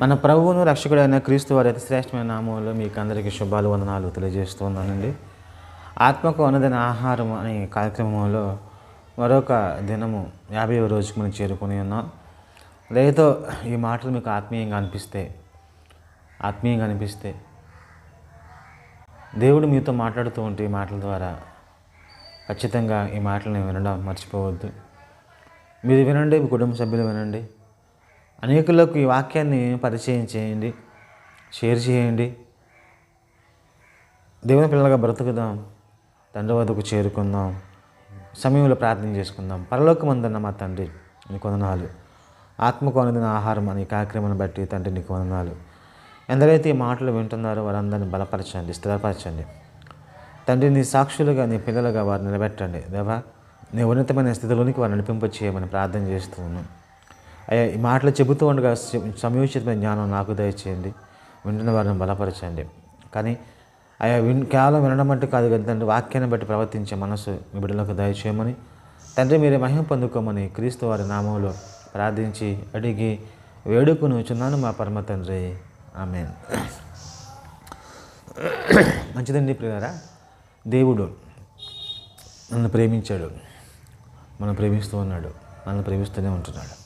మన ప్రభువును రక్షకుడైన క్రీస్తు వారి అతి శ్రేష్టమైన నామంలో మీకు అందరికీ శుభాలు వందనాలు తెలియజేస్తున్నానండి. ఆత్మకు అనుదిన ఆహారం అనే కార్యక్రమంలో మరొక దినము యాభై రోజుకి మనం చేరుకుని ఉన్నాం. లేదో ఈ మాటలు మీకు ఆత్మీయంగా అనిపిస్తే ఆత్మీయంగా అనిపిస్తే దేవుడు మీతో మాట్లాడుతూ ఉంటే ఈ మాటల ద్వారా ఖచ్చితంగా ఈ మాటలను వినడం మర్చిపోవద్దు. మీరు వినండి మీ కుటుంబ సభ్యులు వినండి. అనేకులకు ఈ వాక్యాన్ని పరిచయం చేయండి షేర్ చేయండి. దేవుని పిల్లలుగా బ్రతుకుదాం తండ్రి వద్దకు చేరుకుందాం సమయంలో ప్రార్థన చేసుకుందాం. పరలోకమందన్న మా తండ్రి నీకు వందనాలు. ఆత్మకు అందిన ఆహారం అనే కార్యక్రమాన్ని బట్టి తండ్రి నీకు వందనాలు. ఎందరైతే ఈ మాటలు వింటున్నారో వారందరిని బలపరచండి స్థిరపరచండి. తండ్రి నీ సాక్షులుగా నీ పిల్లలుగా వారిని నిలబెట్టండి. దేవా నీ ఉన్నతమైన స్థితిలోనికి వారిని నడిపింప చేయమని ప్రార్థన చేస్తూ ఉన్నాను ఈ మాటలు చెబుతూ ఉండగా సమయోచితమైన జ్ఞానం నాకు దయచేయండి. వింటున్న వారిని బలపరచండి. కానీ అయ్యా విన్ కేవలం వినడం అంటే కాదు కదా తండ్రి వాక్యాన్ని బట్టి ప్రవర్తించే మనసు మీ బిడ్డలకు దయచేయమని. తండ్రి మీరే మహిమ పొందుకోమని క్రీస్తు వారి నామంలో ప్రార్థించి అడిగి వేడుకుని చున్నాను మా పరమ తండ్రి. ఆమె మంచిదండి ప్రియారా దేవుడు నన్ను ప్రేమించాడు. మనం ప్రేమిస్తూ ఉన్నాడు. నన్ను ప్రేమిస్తూనే ఉంటున్నాడు.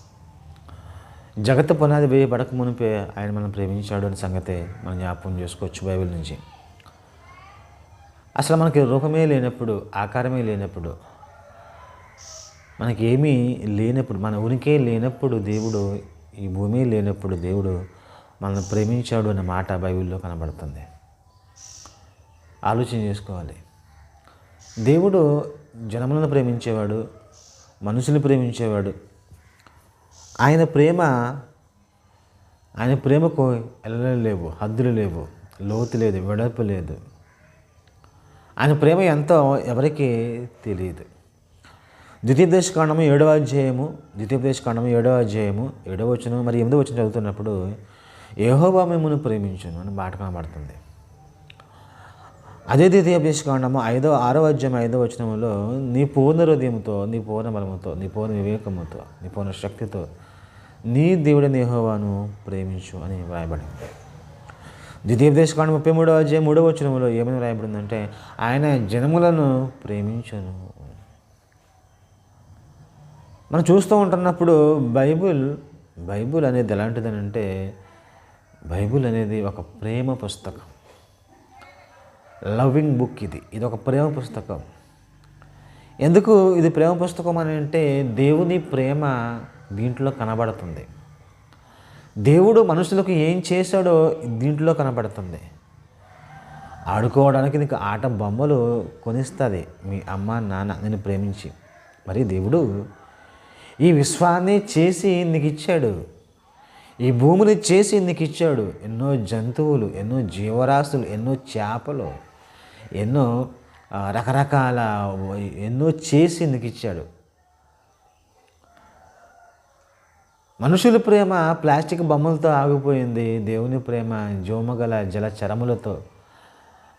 జగత్తు పునాది వేయబడక మునిపే ఆయన మనం ప్రేమించాడు అనే సంగతే మనం జ్ఞాపకం చేసుకోవచ్చు బైబిల్ నుంచి. అసలు మనకి రూపమే లేనప్పుడు ఆకారమే లేనప్పుడు మనకి ఏమీ లేనప్పుడు మన ఉనికే లేనప్పుడు దేవుడు ఈ భూమి లేనప్పుడు దేవుడు మనల్ని ప్రేమించాడు అనే మాట బైబిల్లో కనబడుతుంది. ఆలోచన చేసుకోవాలి. దేవుడు జనములను ప్రేమించేవాడు మనుషులు ప్రేమించేవాడు ఆయన ప్రేమ ఆయన ప్రేమకు ఎల్లలు లేవు హద్దులు లేవు లోతు లేదు వెడల్పు లేదు. ఆయన ప్రేమ ఎంతో ఎవరికి తెలియదు. ద్వితీయోపదేశ కాండము ఏడవ అధ్యాయము ద్వితీయోపదేశ కాండము ఏడవ అధ్యాయము ఏడవ వచ్చిన మరి ఎనిమిదో వచ్చిన చదువుతున్నప్పుడు ఏహోబా మిమ్మల్ని ప్రేమించును అని బాట కనబడుతుంది. అదే ద్వితీయోపదేశ కాండము ఐదో ఆరో అధ్యాయం ఐదో వచనంలో నీ పూర్ణ హృదయంతో నీ పూర్ణ బలముతో నీ పూర్ణ వివేకముతో నీ పూర్ణ శక్తితో నీ దేవుడిని నేహోవాను ప్రేమించు అని వ్రాయబడింది. ద్వితీయోపదేశ కాండం ముప్పై మూడవ అధ్యాయం మూడో వచనంలో ఏమని వ్రాయబడిందంటే ఆయన జనములను ప్రేమించను. మనం చూస్తూ ఉంటున్నప్పుడు బైబిల్ బైబిల్ అనేది ఎలాంటిదనంటే బైబిల్ అనేది ఒక ప్రేమ పుస్తకం. లవింగ్ బుక్ ఇది. ఇది ఒక ప్రేమ పుస్తకం. ఎందుకు ఇది ప్రేమ పుస్తకం అని అంటే దేవుని ప్రేమ దీంట్లో కనబడుతుంది. దేవుడు మనుషులకు ఏం చేశాడో దీంట్లో కనబడుతుంది. ఆడుకోవడానికి నీకు ఆట బొమ్మలు కొనిస్తుంది. మీ అమ్మ నాన్న నేను ప్రేమించి. మరి దేవుడు ఈ విశ్వాన్ని చేసి నీకు ఇచ్చాడు. ఈ భూమిని చేసి నీకు ఇచ్చాడు. ఎన్నో జంతువులు ఎన్నో జీవరాశులు ఎన్నో చేపలు ఎన్నో రకరకాల ఎన్నో చేసి నీకు ఇచ్చాడు. మనుషుల ప్రేమ ప్లాస్టిక్ బొమ్మలతో ఆగిపోయింది. దేవుని ప్రేమ జోమగల జల చరములతో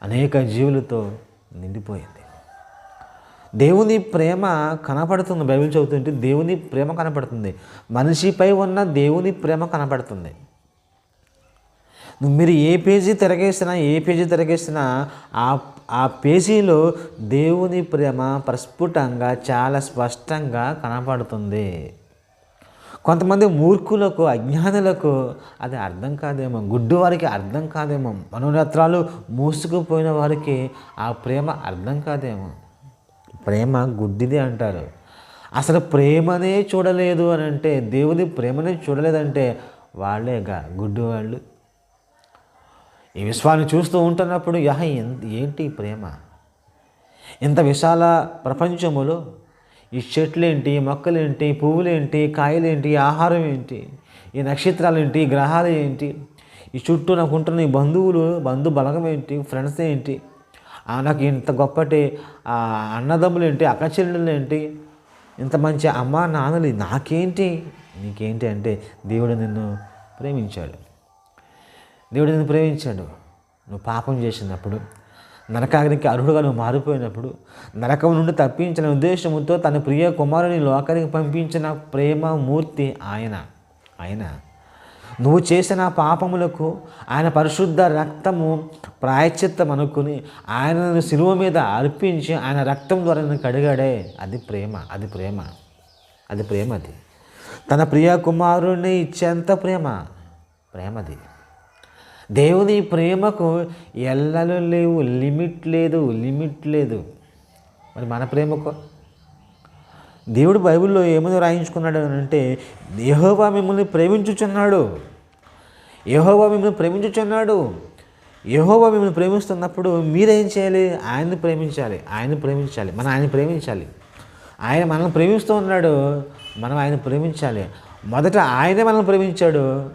అనేక జీవులతో నిండిపోయింది. దేవుని ప్రేమ కనపడుతుంది. బైబిల్ చదువుతుంటే దేవుని ప్రేమ కనపడుతుంది. మనిషిపై ఉన్న దేవుని ప్రేమ కనపడుతుంది. మీరు ఏ పేజీ తిరగేసినా ఏ పేజీ తిరగేసినా ఆ ఆ పేజీలో దేవుని ప్రేమ ప్రస్ఫుటంగా చాలా స్పష్టంగా కనపడుతుంది. కొంతమంది మూర్ఖులకు అజ్ఞానులకు అది అర్థం కాదేమో గుడ్డు వారికి అర్థం కాదేమో మనోనేత్రాలు మూసుకుపోయిన వారికి ఆ ప్రేమ అర్థం కాదేమో. ప్రేమ గుడ్డిది అంటారు. అసలు ప్రేమనే చూడలేదు అని అంటే దేవుని ప్రేమనే చూడలేదంటే వాళ్ళేగా గుడ్డు వాళ్ళు ఈ విశ్వాన్ని చూస్తూ ఉంటున్నప్పుడు యహ ఏంటి ప్రేమ? ఇంత విశాల ప్రపంచములో ఈ చెట్లేంటి మొక్కలేంటి పువ్వులేంటి కాయలేంటి ఆహారం ఏంటి ఈ నక్షత్రాలు ఏంటి గ్రహాలు ఏంటి ఈ చుట్టూ నాకు ఉంటున్న ఈ బంధువులు బంధు బలగం ఏంటి ఫ్రెండ్స్ ఏంటి నాకు ఇంత గొప్పటి ఆ, అన్నదమ్ములు ఏంటి అక్కచెల్లెళ్ళు ఏంటి ఇంత మంచి అమ్మ నాన్నలు నాకేంటి నీకేంటి అంటే దేవుడు నిన్ను ప్రేమించాడు. దేవుడు నిన్ను ప్రేమించాడు. నువ్వు పాపం చేసినప్పుడు నరకాగ్నికి అర్హుడుగా నువ్వు మారిపోయినప్పుడు నరకం నుండి తప్పించిన ఉద్దేశంతో తన ప్రియ కుమారుని లోకానికి పంపించిన ప్రేమ మూర్తి ఆయన. ఆయన. నువ్వు చేసిన పాపములకు ఆయన పరిశుద్ధ రక్తము ప్రాయశ్చిత్తం అనుకుని ఆయనను శిలువ మీద అర్పించి ఆయన రక్తం ద్వారా నేను కడిగాడే. అది ప్రేమ అది ప్రేమ అది ప్రేమ అది తన ప్రియ కుమారుణ్ణి ఇచ్చేంత ప్రేమ? ప్రేమది. దేవుని ప్రేమకు ఎల్లలు లేవు లిమిట్ లేదు లిమిట్ లేదు. మరి మన ప్రేమకు దేవుడు బైబిల్లో ఏమని రాయించుకున్నాడు అని అంటే యహోవా మిమ్మల్ని ప్రేమించుచున్నాడు. యహోవా మిమ్మల్ని ప్రేమించుచున్నాడు. యహోవా మిమ్మల్ని ప్రేమిస్తున్నప్పుడు మీరేం చేయాలి? ఆయన్ని ప్రేమించాలి ఆయన్ని ప్రేమించాలి మనం ఆయన ప్రేమించాలి. ఆయన మనల్ని ప్రేమిస్తూ ఉన్నాడు మనం ఆయన ప్రేమించాలి. మొదట ఆయనే మనల్ని ప్రేమించాడు.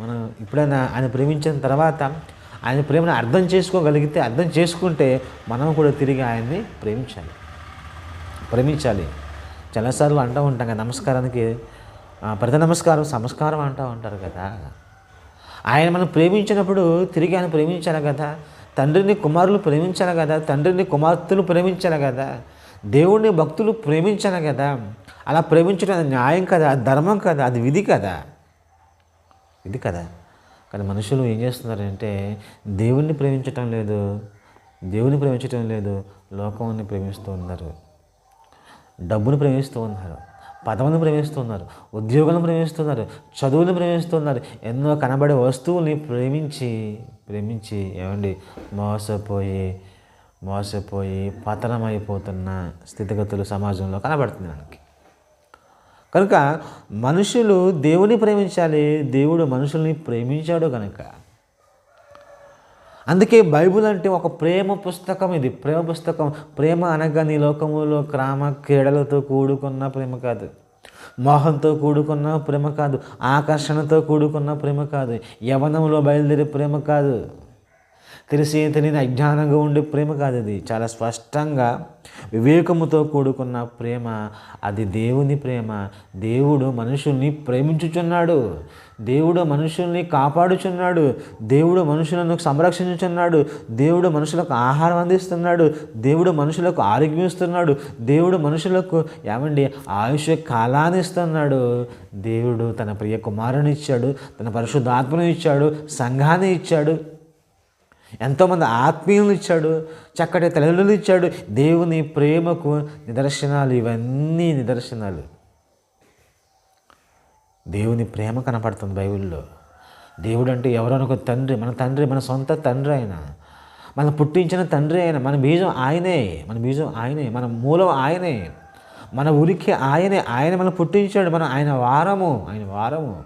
మనం ఎప్పుడైనా ఆయన ప్రేమించిన తర్వాత ఆయన ప్రేమను అర్థం చేసుకోగలిగితే అర్థం చేసుకుంటే మనం కూడా తిరిగి ఆయన్ని ప్రేమించాలి. ప్రేమించాలి. చాలాసార్లు అంటూ ఉంటాం కదా నమస్కారానికి ప్రతి నమస్కారం సంస్కారం అంటూ ఉంటారు కదా. ఆయన మనం ప్రేమించినప్పుడు తిరిగి ఆయన ప్రేమించాలి కదా. తండ్రిని కుమారులు ప్రేమించాలి కదా. తండ్రిని కుమార్తెలు ప్రేమించాలి కదా. దేవుడిని భక్తులు ప్రేమించాలి కదా. అలా ప్రేమించడం అది న్యాయం కదా అది ధర్మం కదా అది విధి కదా. ఇది కదా. కానీ మనుషులు ఏం చేస్తున్నారంటే దేవుణ్ణి ప్రేమించటం లేదు దేవుని ప్రేమించటం లేదు లోకాన్ని ప్రేమిస్తూ ఉన్నారు. డబ్బును ప్రేమిస్తూ ఉన్నారు పదవులను ప్రేమిస్తున్నారు ఉద్యోగాలను ప్రేమిస్తున్నారు చదువులు ప్రేమిస్తున్నారు ఎన్నో కనబడే వస్తువుల్ని ప్రేమించి ప్రేమించి ఏమండి మోసపోయి మోసపోయి పతనమైపోతున్న స్థితిగతులు సమాజంలో కనబడుతుంది మనకి. కనుక మనుషులు దేవుని ప్రేమించాలి దేవుడు మనుషుల్ని ప్రేమించాడు కనుక అందుకే బైబిల్ అంటే ఒక ప్రేమ పుస్తకం ఇది. ప్రేమ పుస్తకం. ప్రేమ అనగా నీ లోకములో క్రామ క్రీడలతో కూడుకున్న ప్రేమ కాదు. మోహంతో కూడుకున్న ప్రేమ కాదు. ఆకర్షణతో కూడుకున్న ప్రేమ కాదు. యవనంలో బయలుదేరే ప్రేమ కాదు. తెలిసి తెలియని అజ్ఞానంగా ఉండే ప్రేమ కాదు అది. చాలా స్పష్టంగా వివేకముతో కూడుకున్న ప్రేమ అది దేవుని ప్రేమ. దేవుడు మనుషుల్ని ప్రేమించుచున్నాడు. దేవుడు మనుషుల్ని కాపాడుచున్నాడు. దేవుడు మనుషులను సంరక్షించుచున్నాడు. దేవుడు మనుషులకు ఆహారం అందిస్తున్నాడు. దేవుడు మనుషులకు ఆరోగ్యం ఇస్తున్నాడు. దేవుడు మనుషులకు ఏమండి ఆయుష్ కాలాన్ని ఇస్తున్నాడు. దేవుడు తన ప్రియ కుమారుని ఇచ్చాడు. తన పరిశుద్ధాత్మను ఇచ్చాడు. సంఘాన్ని ఇచ్చాడు. ఎంతోమంది ఆత్మీయులను ఇచ్చాడు చక్కటి తల్లిదండ్రులు ఇచ్చాడు. దేవుని ప్రేమకు నిదర్శనాలు ఇవన్నీ నిదర్శనాలు. దేవుని ప్రేమ కనపడుతుంది బైబిల్లో. దేవుడు అంటే ఎవరో తండ్రి మన తండ్రి మన సొంత తండ్రి ఆయన మనం పుట్టించిన తండ్రి ఆయన మన బీజం ఆయనే మన బీజం ఆయనే మన మూలం ఆయనే మన ఉనికి ఆయనే ఆయన మనం పుట్టించాడు మనం ఆయన వారము ఆయన వారము.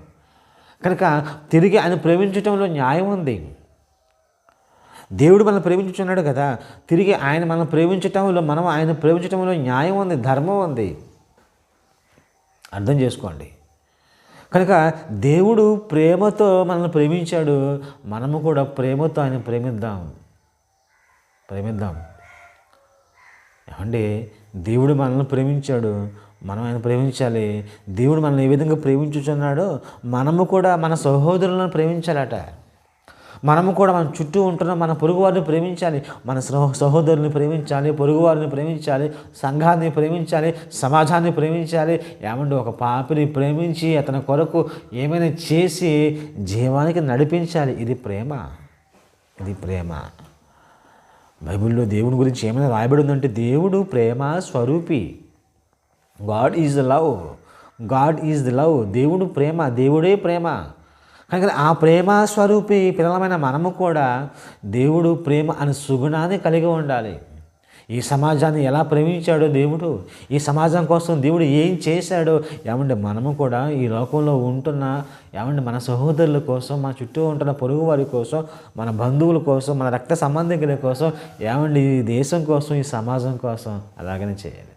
కనుక తిరిగి ఆయన ప్రేమించడంలో న్యాయం ఉంది. దేవుడు మనల్ని ప్రేమించుచున్నాడు కదా. తిరిగి ఆయన మనం ప్రేమించటంలో మనం ఆయన ప్రేమించటంలో న్యాయం ఉంది ధర్మం ఉంది. అర్థం చేసుకోండి. కనుక దేవుడు ప్రేమతో మనల్ని ప్రేమించాడు. మనము కూడా ప్రేమతో ఆయన ప్రేమిద్దాం. ప్రేమిద్దాం. ఏమండి? దేవుడు మనల్ని ప్రేమించాడు. మనం ఆయన ప్రేమించాలి. దేవుడు మనల్ని ఏ విధంగా ప్రేమించుచున్నాడో మనము కూడా మన సహోదరులను ప్రేమించాలట. మనము కూడా మన చుట్టూ ఉంటున్న మన పొరుగువారిని ప్రేమించాలి మన సహోదరుని ప్రేమించాలి పొరుగువారిని ప్రేమించాలి సంఘాన్ని ప్రేమించాలి సమాజాన్ని ప్రేమించాలి. ఏమంటే ఒక పాపిని ప్రేమించి అతని కొరకు ఏమైనా చేసి జీవానికి నడిపించాలి ఇది ప్రేమ. ఇది ప్రేమ. బైబిల్లో దేవుని గురించి ఏమైనా రాయబడి ఉందంటే దేవుడు ప్రేమ స్వరూపి. God is the love. God is the love. దేవుడు ప్రేమ దేవుడే ప్రేమ. కనుక ఆ ప్రేమ స్వరూపి పిల్లలమైన మనము కూడా దేవుడు ప్రేమ అనే సుగుణాన్ని కలిగి ఉండాలి. ఈ సమాజాన్ని ఎలా ప్రేమించాడో దేవుడు ఈ సమాజం కోసం దేవుడు ఏం చేశాడో ఏమంటే మనము కూడా ఈ లోకంలో ఉంటున్న ఏమంటే మన సహోదరుల కోసం మన చుట్టూ ఉంటున్న పొరుగు వారి కోసం మన బంధువుల కోసం మన రక్త సంబంధికుల కోసం ఏమండి ఈ దేశం కోసం ఈ సమాజం కోసం అలాగనే చేయాలి.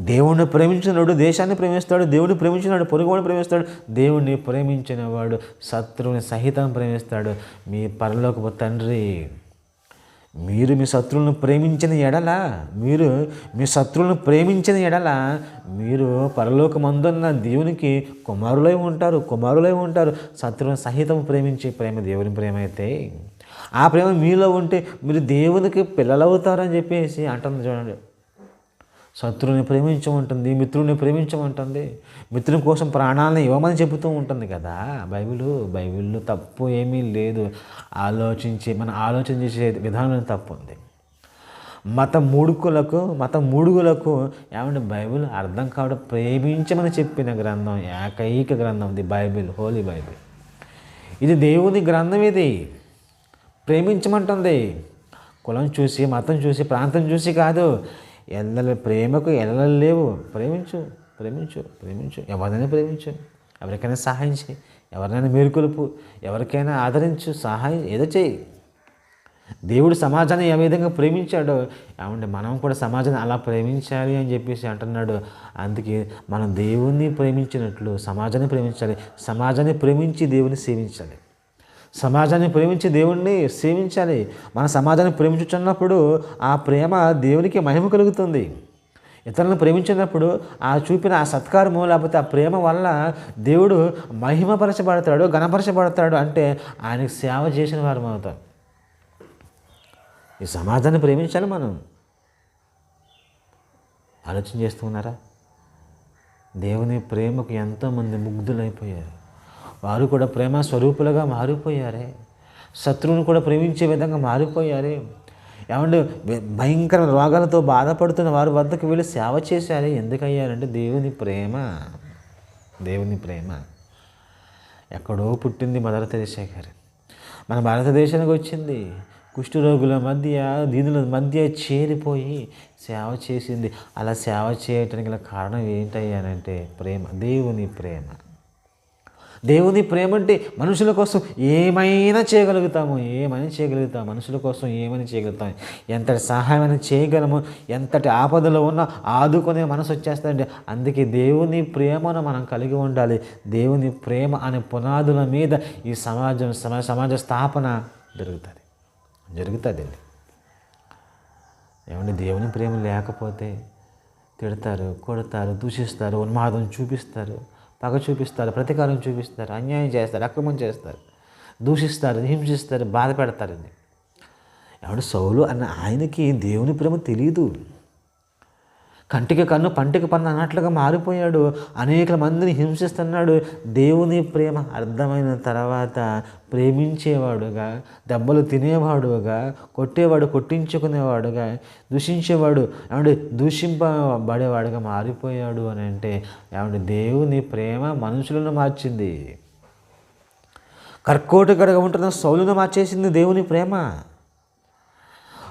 దేవుణ్ణి ప్రేమించినవాడు దేశాన్ని ప్రేమిస్తాడు దేవుడిని ప్రేమించినాడు పొరుగువాడిని ప్రేమిస్తాడు దేవుణ్ణి ప్రేమించినవాడు శత్రువుని సహితం ప్రేమిస్తాడు. మీ పరలోకపు తండ్రి మీరు మీ శత్రువులను ప్రేమించిన ఎడల మీరు మీ శత్రువులను ప్రేమించిన ఎడల మీరు పరలోకమందున్న దేవునికి కుమారులై ఉంటారు కుమారులై ఉంటారు. శత్రువుని సహితం ప్రేమించే ప్రేమ దేవుని ప్రేమ అయితే ఆ ప్రేమ మీలో ఉంటే మీరు దేవునికి పిల్లలవుతారని చెప్పేసి అంటుంది చూడండి. శత్రువుని ప్రేమించమంటుంది మిత్రుని ప్రేమించమంటుంది. మిత్రుని కోసం ప్రాణాలను ఇవ్వమని చెబుతూ ఉంటుంది కదా. బైబిల్ బైబిల్లో తప్పు ఏమీ లేదు. ఆలోచించి మన ఆలోచన చేసే విధానం తప్పు ఉంది. మత మూడుకులకు మత మూడుగులకు ఏమంటే బైబిల్ అర్థం కావడం ప్రేమించమని చెప్పిన గ్రంథం ఏకైక గ్రంథం ఇది బైబిల్ హోలీ బైబిల్. ఇది దేవుని గ్రంథం ఇది. ప్రేమించమంటుంది. కులం చూసి మతం చూసి ప్రాంతం చూసి కాదు. ఎల్లల ప్రేమకు ఎల్లలు లేవు. ప్రేమించు ప్రేమించు ప్రేమించు. ఎవరినైనా ప్రేమించు. ఎవరికైనా సహాయం చేయి. ఎవరినైనా మేలుకొలుపు. ఎవరికైనా ఆదరించు. సహాయం ఏదో చేయి. దేవుడు సమాజాన్ని ఏ విధంగా ప్రేమించాడో ఏమంటే మనం కూడా సమాజాన్ని అలా ప్రేమించాలి అని చెప్పేసి అంటున్నాడు. అందుకే మనం దేవుణ్ణి ప్రేమించినట్లు సమాజాన్ని ప్రేమించాలి. సమాజాన్ని ప్రేమించి దేవుని సేవించాలి. సమాజాన్ని ప్రేమించి దేవుణ్ణి సేవించాలి. మన సమాజాన్ని ప్రేమించుచున్నప్పుడు ఆ ప్రేమ దేవునికి మహిమ కలుగుతుంది. ఇతరులను ప్రేమించినప్పుడు ఆ చూపిన ఆ సత్కారము లేకపోతే ఆ ప్రేమ వల్ల దేవుడు మహిమపరచబడతాడు ఘనపరచబడతాడు అంటే ఆయనకు సేవ చేసిన వారు అవుతాం. ఈ సమాజాన్ని ప్రేమించాలి మనం. ఆలోచన చేస్తున్నారా దేవుని ప్రేమకు ఎంతోమంది ముగ్ధులైపోయారు. వారు కూడా ప్రేమ స్వరూపులుగా మారిపోయారే. శత్రువును కూడా ప్రేమించే విధంగా మారిపోయారే. ఏమంటే భయంకర రోగాలతో బాధపడుతున్న వారి వద్దకు వీళ్ళు సేవ చేశారే. ఎందుకయ్యారంటే దేవుని ప్రేమ. దేవుని ప్రేమ. ఎక్కడో పుట్టింది మదర్ తెరేసా గారు. మన భారతదేశానికి వచ్చింది. కుష్ఠరోగుల మధ్య దీనుల మధ్య చేరిపోయి సేవ చేసింది. అలా సేవ చేయటానికి గల కారణం ఏంటయ్యానంటే ప్రేమ దేవుని ప్రేమ. దేవుని ప్రేమ అంటే మనుషుల కోసం ఏమైనా చేయగలుగుతాము ఏమైనా చేయగలుగుతాము మనుషుల కోసం ఏమైనా చేయగలుగుతాం. ఎంతటి సహాయమైనా చేయగలము ఎంతటి ఆపదలో ఉన్నా ఆదుకునే మనసు వచ్చేస్తుందండి. అందుకే దేవుని ప్రేమను మనం కలిగి ఉండాలి. దేవుని ప్రేమ అనే పునాదుల మీద ఈ సమాజం సమాజ సమాజ స్థాపన జరుగుతుంది. జరుగుతుందండి. ఏమంటే దేవుని ప్రేమ లేకపోతే తిడతారు కొడతారు దూషిస్తారు ఉన్మాదం చూపిస్తారు. పగ చూపిస్తారు ప్రతీకారం చూపిస్తారు అన్యాయం చేస్తారు అక్రమం చేస్తారు దూషిస్తారు హింసిస్తారు బాధ పెడతారండి ఎవడు సౌలు అన్న ఆయనకి దేవుని ప్రేమ తెలియదు కంటికి కన్ను పంటికి పన్ను అన్నట్లుగా మారిపోయాడు. అనేక మందిని హింసిస్తున్నాడు. దేవుని ప్రేమ అర్థమైన తర్వాత ప్రేమించేవాడుగా దెబ్బలు తినేవాడుగా కొట్టేవాడు కొట్టించుకునేవాడుగా దూషించేవాడు ఏమంటే దూషింపబడేవాడుగా మారిపోయాడు అని అంటే ఏమంటే దేవుని ప్రేమ మనుషులను మార్చింది. కర్కోటకడగా ఉంటున్న సౌలును మార్చేసింది దేవుని ప్రేమ.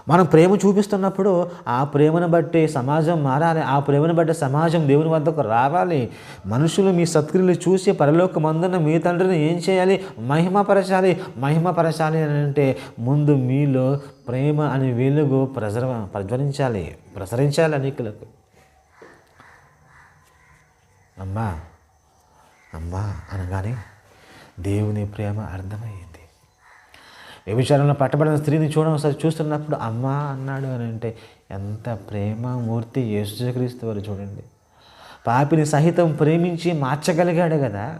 మనం ప్రేమ చూపిస్తున్నప్పుడు ఆ ప్రేమను బట్టి సమాజం మారాలి ఆ ప్రేమను బట్టి సమాజం దేవుని వద్దకు రావాలి. మనుషులు మీ సత్క్రియలు చూసి పరలోక మందున మీ తండ్రిని ఏం చేయాలి? మహిమపరచాలి. మహిమపరచాలి అని అంటే ముందు మీలో ప్రేమ అనే వెలుగు ప్రజర ప్రజ్వలించాలి ప్రసరించాలి అనేకులకు. అమ్మా అమ్మా అనగానే దేవుని ప్రేమ అర్థమయ్యింది. వ్యభిచారంలో పట్టబడిన స్త్రీని చూడడం ఒకసారి చూస్తున్నప్పుడు అమ్మ అన్నాడు అని అంటే ఎంత ప్రేమ మూర్తి యేసుక్రీస్తు వారు చూడండి. పాపిని సహితం ప్రేమించి మార్చగలిగాడు కదా.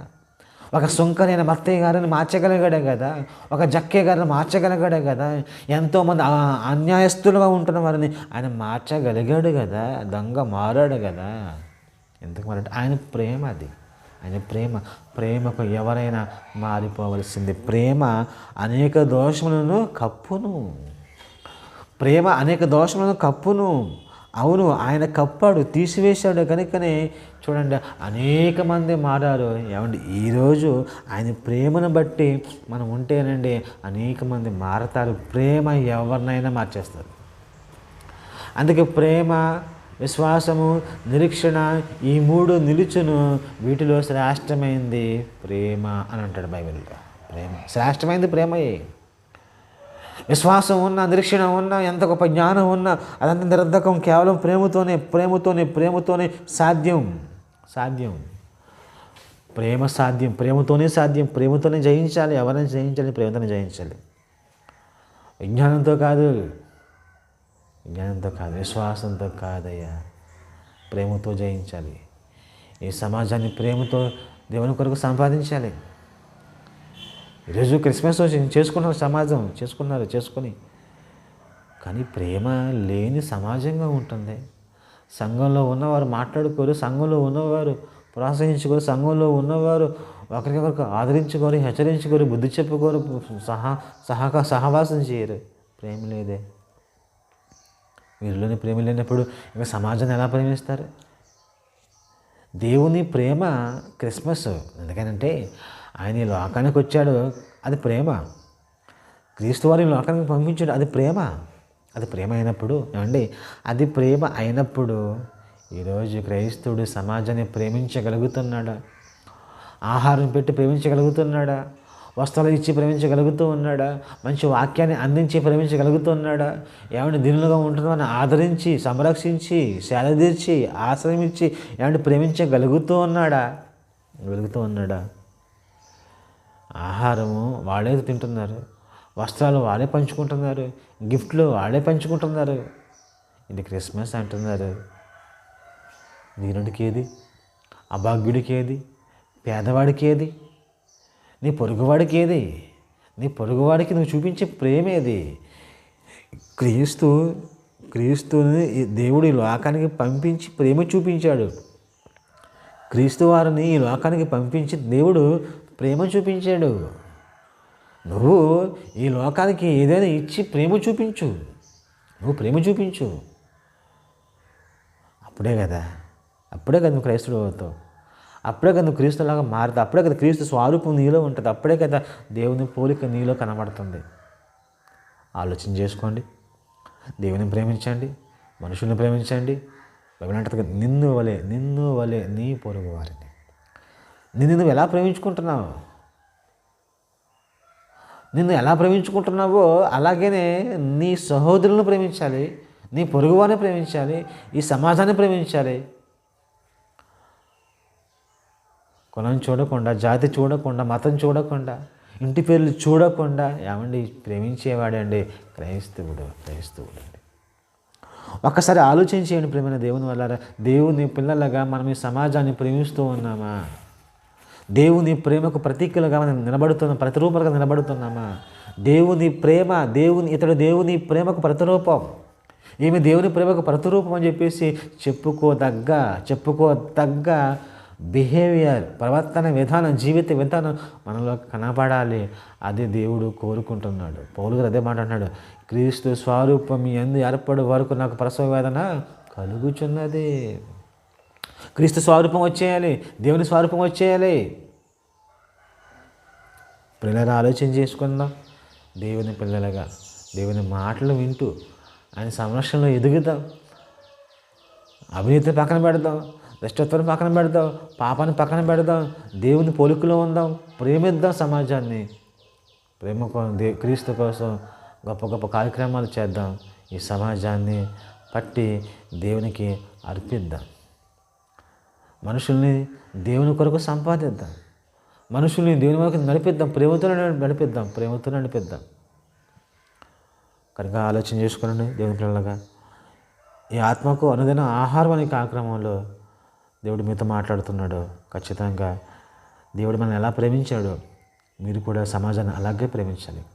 ఒక సుంకరైన మత్తయ్య గారిని మార్చగలిగాడు కదా. ఒక జక్కే గారిని మార్చగలిగాడు కదా. ఎంతోమంది అన్యాయస్తులుగా ఉంటున్న వారిని ఆయన మార్చగలిగాడు కదా. దొంగ మారాడు కదా. ఎందుకు మరి ఆయన ప్రేమ అది. ఆయన ప్రేమ ప్రేమకు ఎవరైనా మారిపోవలసింది. ప్రేమ అనేక దోషములను కప్పును. ప్రేమ అనేక దోషములను కప్పును. అవును ఆయన కప్పాడు తీసివేశాడు కనుకనే చూడండి అనేక మంది మారారు. ఏమండి ఈరోజు ఆయన ప్రేమను బట్టి మనం ఉంటేనండి అనేక మంది మారతారు. ప్రేమ ఎవరినైనా మార్చేస్తారు. అందుకే ప్రేమ విశ్వాసము నిరీక్షణ ఈ మూడు నిలుచును. వీటిలో శ్రేష్టమైంది ప్రేమ అని అంటాడు బైబిల్లో. ప్రేమ. శ్రేష్టమైంది ప్రేమయే. విశ్వాసం ఉన్న నిరీక్షణ ఉన్న ఎంత గొప్ప జ్ఞానం ఉన్నా అదంతా నిరర్ధకం కేవలం ప్రేమతోనే ప్రేమతోనే ప్రేమతోనే సాధ్యం. సాధ్యం. ప్రేమ సాధ్యం. ప్రేమతోనే సాధ్యం. ప్రేమతోనే జయించాలి. ఎవరైనా జయించాలి ప్రేమతోనే జయించాలి. విజ్ఞానంతో కాదు. జ్ఞానంతో కాదు విశ్వాసంతో కాదయ్యా ప్రేమతో జయించాలి. ఈ సమాజాన్ని ప్రేమతో దేవుని కొరకు సంపాదించాలి. ఈరోజు క్రిస్మస్ వచ్చి- చేసుకున్నారు సమాజం చేసుకున్నారు చేసుకొని. కానీ ప్రేమ లేని సమాజంగా ఉంటుంది. సంఘంలో ఉన్నవారు మాట్లాడుకోరు సంఘంలో ఉన్నవారు ప్రోత్సహించుకోరు సంఘంలో ఉన్నవారు ఒకరికొకరికి ఆదరించుకోరు హెచ్చరించుకోరు బుద్ధి చెప్పుకోరు సహా సహక సహవాసం చేయరు. ప్రేమ లేదే. వీరిలోని ప్రేమ లేనప్పుడు ఇంకా సమాజాన్ని ఎలా ప్రేమిస్తారు? దేవుని ప్రేమ క్రిస్మస్. ఎందుకనంటే ఆయన ఈ లోకానికి వచ్చాడు అది ప్రేమ. క్రీస్తు వారిని లోకానికి పంపించాడు అది ప్రేమ. అది ప్రేమ అయినప్పుడు ఏమండి? అది ప్రేమ అయినప్పుడు ఈరోజు క్రైస్తవుడు సమాజాన్ని ప్రేమించగలుగుతున్నాడా? ఆహారం పెట్టి ప్రేమించగలుగుతున్నాడా? వస్త్రాలు ఇచ్చి ప్రేమించగలుగుతూ ఉన్నాడా? మంచి వాక్యాన్ని అందించి ప్రేమించగలుగుతూ ఉన్నాడా ఏమంటే దీనిలుగా ఉంటుందని ఆదరించి సంరక్షించి శాలదీర్చి ఆశ్రయం ఇచ్చి ఏమంటే ప్రేమించగలుగుతూ ఉన్నాడా? వెలుగుతూ ఉన్నాడా? ఆహారము వాళ్ళే తింటున్నారు. వస్త్రాలు వాళ్ళే పంచుకుంటున్నారు. గిఫ్ట్లు వాళ్ళే పంచుకుంటున్నారు. ఇది క్రిస్మస్ అంటున్నారు. దీనుడికి ఏది? అభాగ్యుడికి ఏది? పేదవాడికి ఏది? నీ పొరుగువాడికి ఏది నీ పొరుగువాడికి నువ్వు చూపించే ప్రేమ ఏది క్రీస్తు క్రీస్తుని దేవుడు ఈ లోకానికి పంపించి ప్రేమ చూపించాడు. క్రీస్తు వారిని ఈ లోకానికి పంపించి దేవుడు ప్రేమ చూపించాడు. నువ్వు ఈ లోకానికి ఏదైనా ఇచ్చి ప్రేమ చూపించు. నువ్వు ప్రేమ చూపించు. అప్పుడే కదా అప్పుడే కదా నువ్వు క్రైస్తుడు అవుతావు. అప్పుడే కదా నువ్వు క్రీస్తులాగా మారుతుంది అప్పుడే కదా క్రీస్తు స్వరూపం నీలో ఉంటుంది. అప్పుడే కదా దేవుని పోలిక నీలో కనబడుతుంది. ఆలోచన చేసుకోండి. దేవుని ప్రేమించండి. మనుషుల్ని ప్రేమించండి. బైబిల్ నిన్ను వలే నిన్ను వలే నీ పొరుగు వారిని. నిన్ను నువ్వు ఎలా ప్రేమించుకుంటున్నావు? నిన్ను ఎలా ప్రేమించుకుంటున్నావో అలాగనే నీ సహోదరులను ప్రేమించాలి నీ పొరుగువారిని ప్రేమించాలి ఈ సమాజాన్ని ప్రేమించాలి. కులం చూడకుండా జాతి చూడకుండా మతం చూడకుండా ఇంటి పేర్లు చూడకుండా ఏమండి ప్రేమించేవాడండి. క్రైస్తవుడు క్రైస్తవుడు అండి ఒక్కసారి ఆలోచించేయండి ప్రేమైన దేవుని వల్ల దేవుని పిల్లలుగా మనం ఈ సమాజాన్ని ప్రేమిస్తూ ఉన్నామా? దేవుని ప్రేమకు ప్రతీకలుగా మనం నిలబడుతున్నాం ప్రతిరూపాలుగా నిలబడుతున్నామా? దేవుని ప్రేమ దేవుని ఇతడు దేవుని ప్రేమకు ప్రతిరూపం. ఈమె దేవుని ప్రేమకు ప్రతిరూపం అని చెప్పేసి చెప్పుకోదగ్గ చెప్పుకోదగ్గ బిహేవియర్ ప్రవర్తన విధానం జీవిత విధానం మనలో కనపడాలి అది దేవుడు కోరుకుంటున్నాడు. పౌలు గారు అదే మాట అంటున్నాడు క్రీస్తు స్వరూపం ఎందు ఏర్పడు వరకు నాకు ప్రసవ వేదన కలుగుచున్నది. క్రీస్తు స్వరూపం వచ్చేయాలి. దేవుని స్వరూపం వచ్చేయాలి. పిల్లలు ఆలోచన చేసుకుందాం. దేవుని పిల్లలుగా దేవుని మాటలు వింటూ ఆయన సంరక్షణలో ఎదుగుదాం. అవినీతిని పక్కన పెడదాం. దుష్టత్వాన్ని పక్కన పెడదాం పాపాన్ని పక్కన పెడదాం దేవుని పోలికలో ఉందాం ప్రేమిద్దాం సమాజాన్ని. ప్రేమ కోసం దే క్రీస్తు కోసం గొప్ప గొప్ప కార్యక్రమాలు చేద్దాం ఈ సమాజాన్ని పట్టి దేవునికి అర్పిద్దాం. మనుషుల్ని దేవుని కొరకు సంపాదిద్దాం. మనుషుల్ని దేవుని వరకు నడిపిద్దాం ప్రేమతో నడిపిద్దాం ప్రేమతో నడిపిద్దాం. కనుక ఆలోచన చేసుకోనండి దేవుని పిల్లలుగా. ఈ ఆత్మకు అనుదిన ఆహారం అనే కార్యక్రమంలో దేవుడు మీతో మాట్లాడుతున్నాడు. ఖచ్చితంగా దేవుడు మనల్ని ఎలా ప్రేమించాడో మీరు కూడా సమాజాన్ని అలాగే ప్రేమించాలి.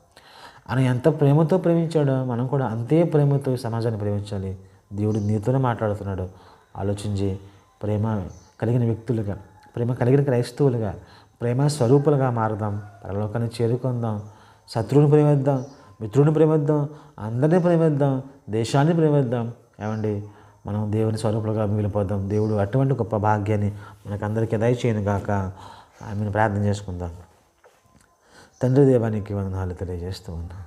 ఆయన ఎంత ప్రేమతో ప్రేమించాడో మనం కూడా అంతే ప్రేమతో సమాజాన్ని ప్రేమించాలి. దేవుడు నీతోనే మాట్లాడుతున్నాడు. ఆలోచించి ప్రేమ కలిగిన వ్యక్తులుగా ప్రేమ కలిగిన క్రైస్తవులుగా ప్రేమ స్వరూపులుగా మారదాం. పరలోకాన్ని చేరుకుందాం. శత్రువుని ప్రేమిద్దాం. మిత్రుడిని ప్రేమిద్దాం. అందరినీ ప్రేమిద్దాం. దేశాన్ని ప్రేమిద్దాం. ఏమండి? మనం దేవుని స్వరూపులుగా మిగిలిపోదాం. దేవుడు అటువంటి గొప్ప భాగ్యాన్ని మనకందరికీ దయచేయను గాక. ఆమెను. ప్రార్థన చేసుకుందాం. తండ్రి దేవానికి వందనాలు తెలియజేస్తూ ఉన్నాం.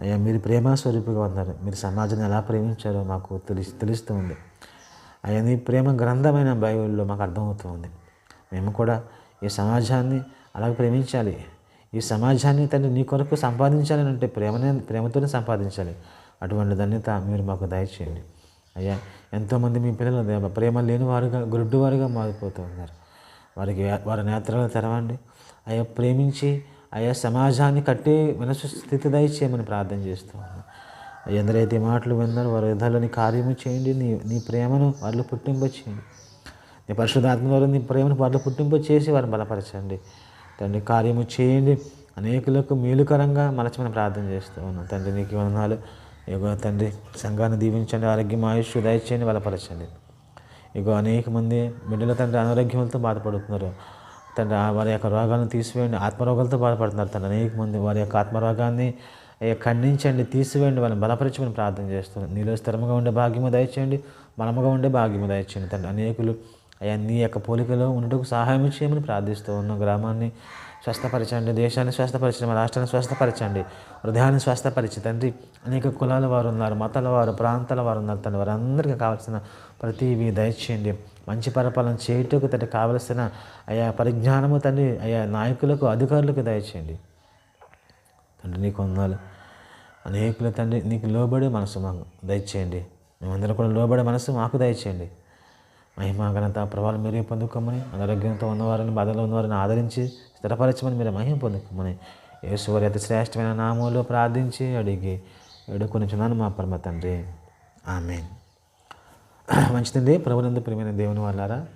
అయ్యా మీరు ప్రేమ స్వరూపుగా ఉన్నారు. మీరు సమాజాన్ని ఎలా ప్రేమించారో మాకు తెలిసి తెలుస్తూ ఉంది. అయ్యా నీ ప్రేమ గ్రంథమైన బైబిల్లో మాకు అర్థమవుతుంది మేము కూడా ఈ సమాజాన్ని అలాగే ప్రేమించాలి. ఈ సమాజాన్ని తండ్రి నీ కొరకు సంపాదించాలని అంటే ప్రేమనే ప్రేమతోనే సంపాదించాలి. అటువంటి ధన్యత మీరు మాకు దయచేయండి. అయ్యా ఎంతోమంది మీ పిల్లలు ప్రేమ లేని వారుగా గుడ్డివారుగా మారిపోతూ ఉన్నారు. వారికి వారి నేత్రాలు తెరవండి. అయ్యా ప్రేమించి అయ్యా సమాజాన్ని కట్టి మనసు స్థితి దయచేయమని ప్రార్థన చేస్తూ ఉన్నాను ఎందరైతే మాటలు విన్నారో వారి విధాలు నీ కార్యము చేయండి. నీ నీ ప్రేమను వారిలో పుట్టింప చేయండి. నీ పరిశుద్ధాత్మ ద్వారా నీ ప్రేమను వారిలో పుట్టింప చేసి వారిని బలపరచండి. తండ్రి కార్యము చేయండి. అనేకులకు మేలుకరంగా మలచమని ప్రార్థన చేస్తూ ఉన్నాం. తండ్రి నీకు వందనాలు. ఇగో తండ్రి సంఘాన్ని దీవించండి ఆరోగ్యం ఆయుష్ దయచేయండి బలపరచండి. ఇగో అనేక మంది బిడ్డల తండ్రి అనారోగ్యములతో బాధపడుతున్నారు. తండ్రి వారి యొక్క రోగాలను తీసివేయండి ఆత్మరోగాలతో బాధపడుతున్నారు. తండ్రి అనేక మంది వారి యొక్క ఆత్మరోగాన్ని ఖండించండి తీసివేయండి వాళ్ళని బలపరచమని ప్రార్థన చేస్తున్నాను నీలో స్థిరంగా ఉండే భాగ్యము దయచేయండి బలముగా ఉండే భాగ్యము దయచేయండి. తండ్రి అనేకులు అయ్యా నీ యొక్క పోలికలో ఉండటకు సహాయం చేయమని ప్రార్థిస్తూ ఉన్న గ్రామాన్ని. స్వస్థపరచండి దేశాన్ని స్వస్థపరచండి మా రాష్ట్రాన్ని స్వస్థపరచండి హృదయాన్ని స్వస్థపరిచి తండ్రి అనేక కులాల వారు ఉన్నారు మతాల వారు ప్రాంతాల వారు ఉన్నారు తండ్రి వారందరికీ కావాల్సిన ప్రతివి దయచేయండి. మంచి పరిపాలన చేయుటకు తండ్రి కావలసిన అయా పరిజ్ఞానము తండ్రి అయా నాయకులకు అధికారులకు దయచేయండి. తండ్రి నీకు వందాలు అనేకుల తండ్రి నీకు లోబడే మనసు మాకు దయచేయండి. మేమందరం కూడా లోబడే మనసు మాకు దయచేయండి. మహిమ ఘనత ప్రభావం మీరే పొందుకోమని అనారోగ్యంతో ఉన్నవారిని బాధలో ఉన్నవారిని ఆదరించి స్థిరపరచమని మీరు మహిమ పొందుకోమని యేసువారి అతి శ్రేష్టమైన నామంలో ప్రార్థించి అడిగి వేడుకొనిచున్నాను మా పరమ తండ్రి. ఆమె మంచిదండి ప్రభునందు ప్రియమైన దేవుని వాళ్ళారా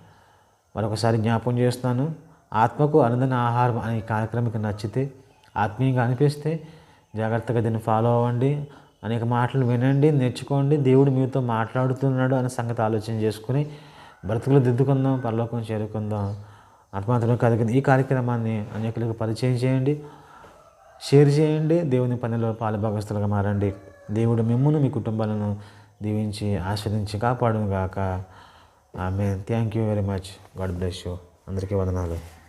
మరొకసారి జ్ఞాపం చేస్తున్నాను ఆత్మకు అనుదిన ఆహారం అనే ఈ కార్యక్రమం నచ్చితే ఆత్మీయంగా అనిపిస్తే జాగ్రత్తగా దీన్ని ఫాలో అవ్వండి అనేక మాటలు వినండి నేర్చుకోండి దేవుడు మీతో మాట్లాడుతున్నాడు అనే సంగతి ఆలోచన చేసుకుని బ్రతుకులు దిద్దుకుందాం పరలోకం చేరుకుందాం. ఆత్మాంతరం కలిగిన ఈ కార్యక్రమాన్ని అనేకులకు పరిచయం చేయండి షేర్ చేయండి. దేవుని పనిలో పాలుభాగస్తులుగా మారండి. దేవుడు మిమ్మును మీ కుటుంబాలను దీవించి ఆస్వాదించి కాపాడును గాక. ఆమె thank you very much God bless you అందరికీ వందనాలు.